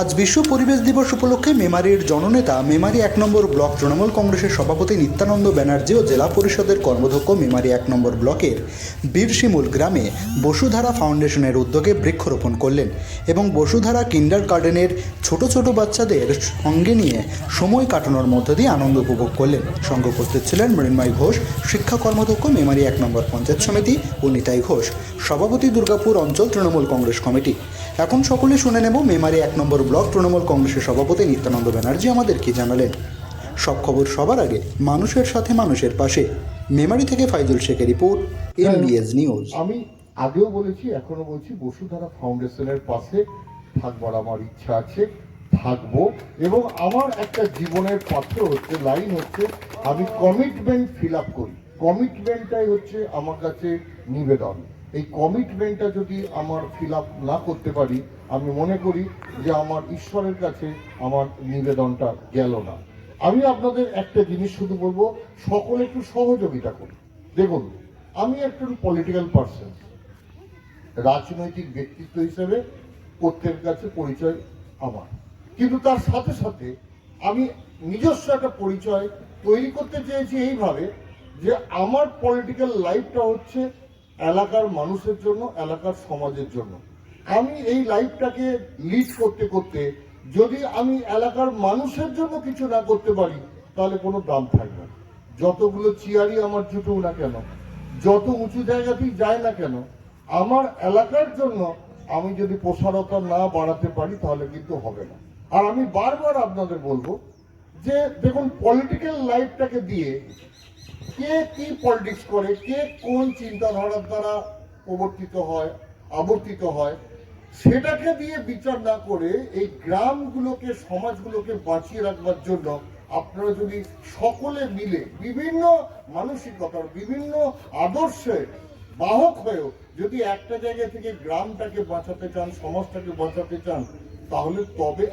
আজ বিশ্ব পরিবেশ দিবস উপলক্ষে মেমারির জননেতা মেমারি এক নম্বর ব্লক তৃণমূল কংগ্রেসের সভাপতি নিত্যানন্দ ব্যানার্জি ও জেলা পরিষদের কর্মধ্যক্ষ মেমারি এক নম্বর ব্লকের বীরশিমুল গ্রামে বসুধারা ফাউন্ডেশনের উদ্যোগে বৃক্ষরোপণ করলেন এবং বসুধারা কিন্ডার গার্ডেনের ছোট ছোট বাচ্চাদের সঙ্গে নিয়ে সময় কাটানোর মধ্য দিয়ে আনন্দ উপভোগ করলেন। সঙ্গে উপস্থিত ছিলেন মৃন্ময় ঘোষ, শিক্ষা কর্মধ্যক্ষ মেমারি এক নম্বর পঞ্চায়েত সমিতি ও নিতাই ঘোষ, সভাপতি দুর্গাপুর অঞ্চল তৃণমূল কংগ্রেস কমিটি। এখন সকলে শুনে নেব মেমারি এক নম্বর ব্লক, তৃণমূল কংগ্রেসের সভাপতি নিত্যানন্দ ব্যানার্জি আমাদেরকে জানালেন। সব খবর সবার আগে মানুষের সাথে মানুষের পাশে। মেমারি থেকে ফাইজুল শেখের রিপোর্ট, এমবিএস নিউজ। আমি আগেও বলেছি এখনও বলছি, বসুধারা ফাউন্ডেশনের পাশে থাকবার আমার ইচ্ছা আছে, থাকব। এবং আমার একটা জীবনের পাত্র হচ্ছে, লাইন হচ্ছে, আমি কমিটমেন্ট ফিল আপ করি। কমিটমেন্টটাই হচ্ছে আমার কাছে নিবেদন। এই কমিটমেন্টটা যদি আমার ফিল না করতে পারি, আমি মনে করি যে আমার ঈশ্বরের কাছে আমার নিবেদনটা গেল না। আমি আপনাদের একটা জিনিস শুধু বলব, সকলে একটু সহযোগিতা করুন। দেখুন, আমি একটা পলিটিক্যাল পার্সন রাজনৈতিক ব্যক্তিত্ব হিসেবে প্রত্যেকের কাছে পরিচয় আমার। কিন্তু তার সাথে সাথে আমি নিজস্ব একটা পরিচয় তৈরি করতে চেয়েছি এইভাবে যে আমার পলিটিক্যাল লাইফটা হচ্ছে এলাকার মানুষের জন্য, এলাকার সমাজের জন্য। আমি এই লাইফটাকে লিড করতে করতে, যদি আমি এলাকার মানুষের জন্য কিছু না করতে পারি, তাহলে কোনো দাম থাকবে না। যতগুলো চেয়ারই আমার জুটুক না কেন, যত উঁচু জায়গাতেই যায় না কেন, আমার এলাকার জন্য আমি যদি প্রসারতা না বাড়াতে পারি, তাহলে কিন্তু হবে না। আর আমি বারবার আপনাদের বলব যে, দেখুন পলিটিক্যাল লাইফটাকে দিয়ে কে কি পলিটিক্স করে, কে কোন চিন্তাধারার দ্বারা প্রবর্তিত হয়, আবর্তিত হয়, সেটাকে দিয়ে বিচার না করে এই গ্রামগুলোকে, সমাজগুলোকে বাঁচিয়ে রাখবার জন্য আপনারা যদি সকলে মিলে বিভিন্ন মানসিকতার, বিভিন্ন আদর্শে বাহক হয়েও যদি একটা জায়গা থেকে গ্রামটাকে বাঁচাতে চান, সমাজটাকে বাঁচাতে চান, তাহলে তবে